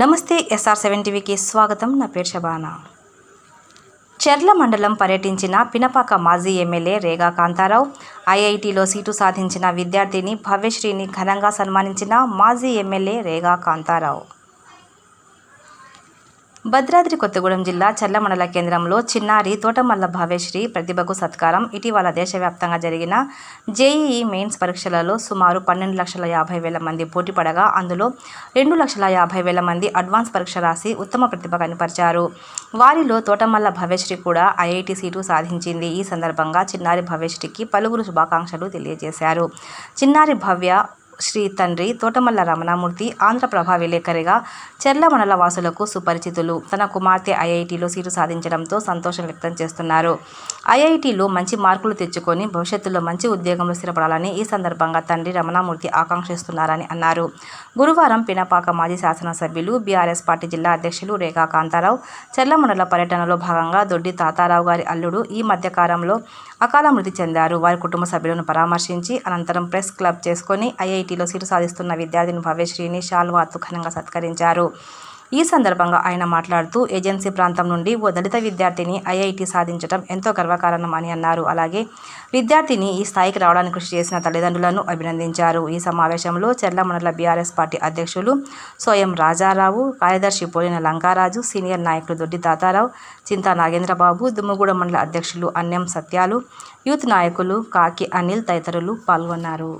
నమస్తే SR seven టీవీకి స్వాగతం. నా పేరు శబానా. చెర్ల మండలం పర్యటించిన పినపాక మాజీ ఎమ్మెల్యే రేగా కాంతారావు ఐఐటిలో సీటు సాధించిన విద్యార్థిని భవ్యశ్రీని ఘనంగా సన్మానించిన మాజీ ఎమ్మెల్యే రేగా కాంతారావు. భద్రాద్రి కొత్తగూడెం జిల్లా చల్లమండల కేంద్రంలో చిన్నారి తోటమల్ల భావ్యశ్రీ ప్రతిభకు సత్కారం. ఇటీవల దేశవ్యాప్తంగా జరిగిన జేఈఈ మెయిన్స్ పరీక్షలలో సుమారు పన్నెండు లక్షల యాభై వేల మంది పోటీ పడగా అందులో రెండు లక్షల యాభై వేల మంది అడ్వాన్స్ పరీక్ష రాసి ఉత్తమ ప్రతిభ కనపరిచారు. వారిలో తోటమల్ల భవ్యశ్రీ కూడా ఐఐటి సీటు సాధించింది. ఈ సందర్భంగా చిన్నారి భవ్యశ్రీకి పలువురు శుభాకాంక్షలు తెలియజేశారు. చిన్నారి భవ్య శ్రీ తండ్రి తోటమల్ల రమణమూర్తి ఆంధ్రప్రభ విలేకరిగా చెర్ల మండల వాసులకు సుపరిచితులు. తన కుమార్తె ఐఐటిలో సీటు సాధించడంతో సంతోషం వ్యక్తం చేస్తున్నారు. ఐఐటీలో మంచి మార్కులు తెచ్చుకొని భవిష్యత్తులో మంచి ఉద్యోగంలో స్థిరపడాలని ఈ సందర్భంగా తండ్రి రమణమూర్తి ఆకాంక్షిస్తున్నారని అన్నారు. గురువారం పినపాక మాజీ శాసనసభ్యులు బీఆర్ఎస్ పార్టీ జిల్లా అధ్యక్షులు రేఖా కాంతారావు చెర్ల మండల పర్యటనలో భాగంగా దొడ్డి తాతారావు గారి అల్లుడు ఈ మధ్యకాలంలో అకాల మృతి చెందారు. వారి కుటుంబ సభ్యులను పరామర్శించి అనంతరం ప్రెస్ క్లబ్ చేసుకొని ఐఐటీలో సీటు సాధిస్తున్న విద్యార్థిని భవ్యశ్రీని షాల్వాతో ఘనంగా సత్కరించారు. ఈ సందర్భంగా ఆయన మాట్లాడుతూ ఏజెన్సీ ప్రాంతం నుండి ఓ దళిత విద్యార్థిని ఐఐటి సాధించడం ఎంతో గర్వకారణం అని అన్నారు. అలాగే విద్యార్థిని ఈ స్థాయికి రావడానికి కృషి చేసిన తల్లిదండ్రులను అభినందించారు. ఈ సమావేశంలో చెర్లమండల బీఆర్ఎస్ పార్టీ అధ్యక్షులు స్వయం రాజారావు కార్యదర్శి పోలిన లంకారాజు సీనియర్ నాయకులు దొడ్డి తాతారావు చింతా నాగేంద్రబాబు దుమ్ముగూడ మండల అధ్యక్షులు అన్యం సత్యాలు యూత్ నాయకులు కాకి అనిల్ తదితరులు పాల్గొన్నారు.